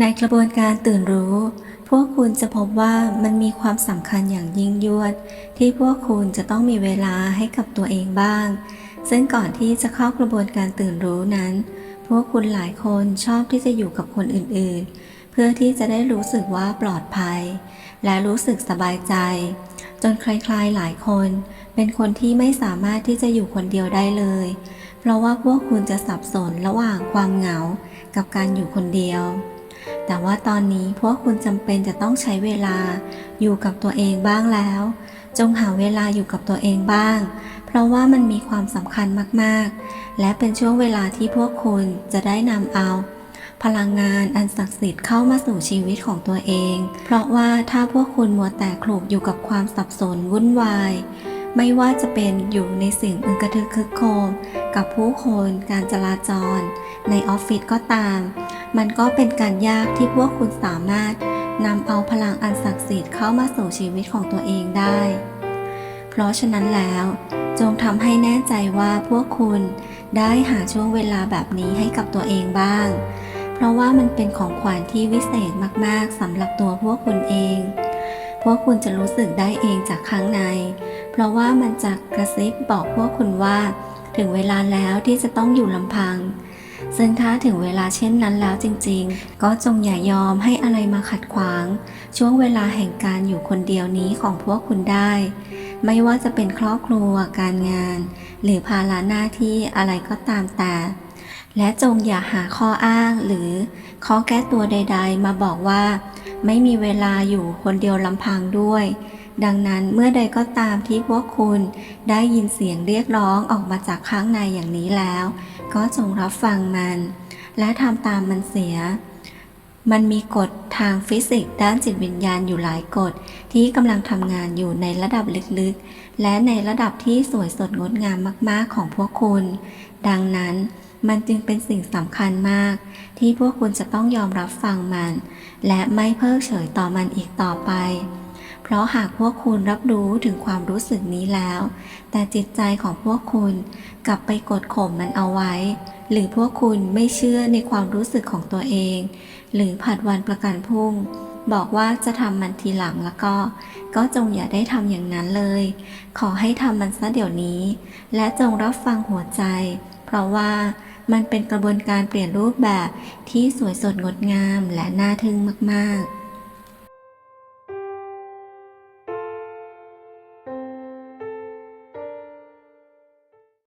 ในกระบวนการตื่นรู้ พวกคุณจะพบว่ามันมีความสำคัญอย่างยิ่งยวด ที่พวกคุณจะต้องมีเวลาให้กับตัวเองบ้าง ซึ่งก่อนที่จะเข้ากระบวนการตื่นรู้นั้น พวกคุณหลายคนชอบที่จะอยู่กับคนอื่นๆ เพื่อที่จะได้รู้สึกว่าปลอดภัย และรู้สึกสบายใจ จนคล้ายๆหลายคน เป็นคนที่ไม่สามารถที่จะอยู่คนเดียวได้เลย เพราะว่าพวกคุณจะสับสนระหว่างความเหงา กับการอยู่คนเดียว แต่ว่าตอนนี้พวกคุณจำเป็นจะต้องใช้เวลาอยู่กับตัวเองบ้างแล้ว จงหาเวลาอยู่กับตัวเองบ้าง เพราะว่ามันมีความสำคัญมากๆ และเป็นช่วงเวลาที่พวกคุณจะได้นำเอา พลังงานอันศักดิ์สิทธิ์เข้ามาสู่ชีวิตของตัวเอง เพราะว่าถ้าพวกคุณมัวแต่คลุกอยู่กับความสับสนวุ่นวายไม่ว่าจะเป็นอยู่ในสียงอึงกระทึกคึกโคม กับผู้คนการจราจร ในออฟฟิศก็ตาม มันก็เป็นการยากที่พวกคุณสามารถนำเอาพลังอันศักดิ์สิทธิ์เข้ามาสู่ชีวิตของตัวเองได้ เพราะฉะนั้นแล้วจงทำให้แน่ใจว่าพวกคุณได้หาช่วงเวลาแบบนี้ให้กับตัวเองบ้าง เพราะว่ามันเป็นของขวัญที่วิเศษมากๆสำหรับตัวพวกคุณเอง พวกคุณจะรู้สึกได้เองจากข้างใน เพราะว่ามันจะกระซิบบอกพวกคุณว่า ถึงเวลาแล้วที่จะต้องอยู่ลำพัง ซึ่งถ้าถึงเวลาเช่นนั้นแล้วจริงๆ ก็จงอย่ายอมให้อะไรมาขัดขวาง ช่วงเวลาแห่งการอยู่คนเดียวนี้ของพวกคุณได้ ไม่ว่าจะเป็นครอบครัวการงาน หรือภาระหน้าที่อะไรก็ตามแต่และจงอย่าหาข้ออ้างหรือข้อแก้ตัวใด ๆ มาบอกว่า ไม่มีเวลาอยู่คนเดียวลำพังด้วย ดังนั้นเมื่อใดก็ตามที่พวกคุณได้ยินเสียงเรียกร้องออกมาจากข้างในอย่างนี้แล้ว ก็จงรับฟังมัน และทำตามมันเสีย มันมีกฎทางฟิสิกส์ด้านจิตวิญญาณอยู่หลายกฎ ที่กำลังทำงานอยู่ในระดับลึกๆ และในระดับที่สวยสดงดงามมากๆของพวกคุณ ดังนั้นมันจึงเป็นสิ่งสำคัญมาก ที่พวกคุณจะต้องยอมรับฟังมัน และไม่เพิกเฉยต่อมันอีกต่อไป เพราะหากพวกคุณรับรู้ถึงความรู้สึกนี้แล้ว แต่จิตใจของพวกคุณกลับไปกดข่มมันเอาไว้ หรือพวกคุณไม่เชื่อในความรู้สึกของตัวเอง หรือผัดวันประกันพรุ่ง บอกว่าจะทำมันทีหลังแล้วก็ ก็จงอย่าได้ทำอย่างนั้นเลย ขอให้ทำมันซะเดี๋ยวนี้ และจงรับฟังหัวใจ เพราะว่ามันเป็นกระบวนการเปลี่ยนรูปแบบที่สวยสดงดงามและน่าทึ่งมาก ๆ